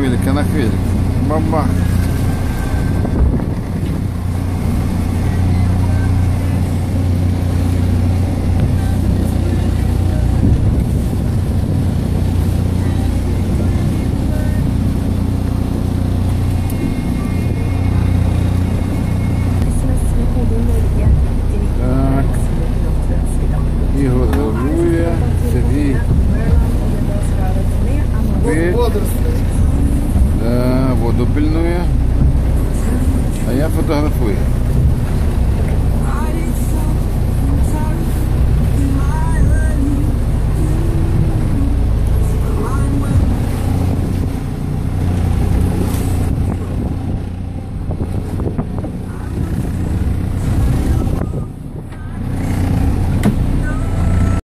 хвилька на хвильку. Баба. Так. Ігор регулює, Сергій Пильнує, а я фотографую.